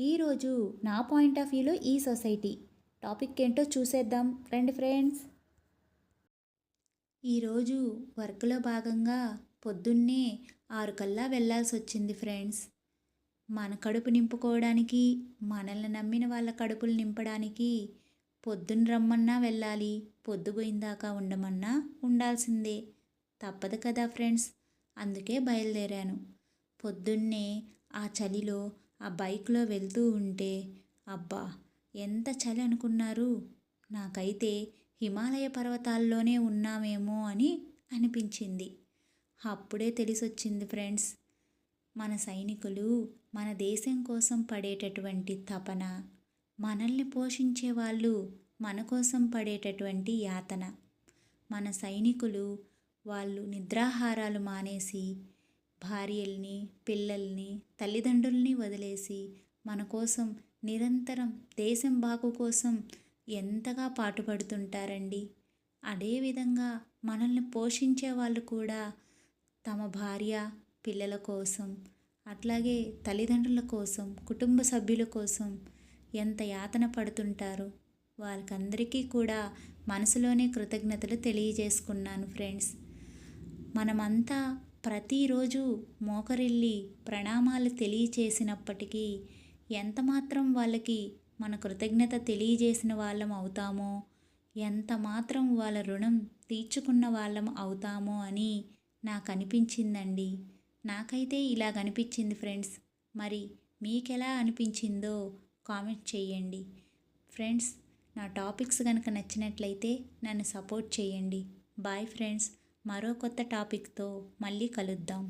ఈరోజు నా point of వ్యూలో ఈ సొసైటీ. టాపిక్ ఏంటో చూసేద్దాం. రండి ఫ్రెండ్స్. ఈరోజు వర్క్లో భాగంగా పొద్దున్నే ఆరు కల్లా వెళ్ళాల్సి వచ్చింది ఫ్రెండ్స్. మన కడుపు నింపుకోవడానికి మనల్ని నమ్మిన వాళ్ళ కడుపులు నింపడానికి పొద్దున్న రమ్మన్నా వెళ్ళాలి పొద్దుపోయిందాకా ఉండమన్నా ఉండాల్సిందే. తప్పదు కదా ఫ్రెండ్స్. అందుకే బయలుదేరాను. పొద్దున్నే ఆ చలిలో ఆ బైక్లో వెళ్తూ ఉంటే అబ్బా! ఎంత చలి అనుకున్నారు? నాకైతే హిమాలయ పర్వతాల్లోనే ఉన్నామేమో అని అనిపించింది. అప్పుడే తెలిసొచ్చింది ఫ్రెండ్స్ మన సైనికులు మన దేశం కోసం పడేటటువంటి తపన మనల్ని పోషించే వాళ్ళు మన కోసం పడేటటువంటి యాతన. మన సైనికులు వాళ్ళు నిద్రాహారాలు మానేసి భార్యల్ని పిల్లల్ని తల్లిదండ్రుల్ని వదిలేసి మన కోసం నిరంతరం దేశం బాగు కోసం ఎంతగా పాటుపడుతుంటారండి. అదేవిధంగా మనల్ని పోషించే వాళ్ళు కూడా తమ భార్య పిల్లల కోసం అట్లాగే తల్లిదండ్రుల కోసం కుటుంబ సభ్యుల కోసం ఎంత యాతన పడుతుంటారు వాళ్ళకందరికీ కూడా మనసులోనే కృతజ్ఞతలు తెలియజేసుకున్నాను ఫ్రెండ్స్. మనమంతా ప్రతిరోజు మోకరిల్లి ప్రణామాలు తెలియచేసినప్పటికీ ఎంత మాత్రం వాళ్ళకి మన కృతజ్ఞత తెలియజేసిన వాళ్ళం అవుతామో ఎంత మాత్రం వాళ్ళ రుణం తీర్చుకున్న వాళ్ళం అవుతామో అని నాకు అనిపించిందండి నాకైతే ఇలా అనిపించింది ఫ్రెండ్స్. మరి మీకెలా అనిపించిందో కామెంట్ చేయండి ఫ్రెండ్స్ నా టాపిక్స్ కనుక నచ్చినట్లయితే నన్ను సపోర్ట్ చేయండి బాయ్ ఫ్రెండ్స్. మరో కొత్త టాపిక్తో మళ్ళీ కలుద్దాం.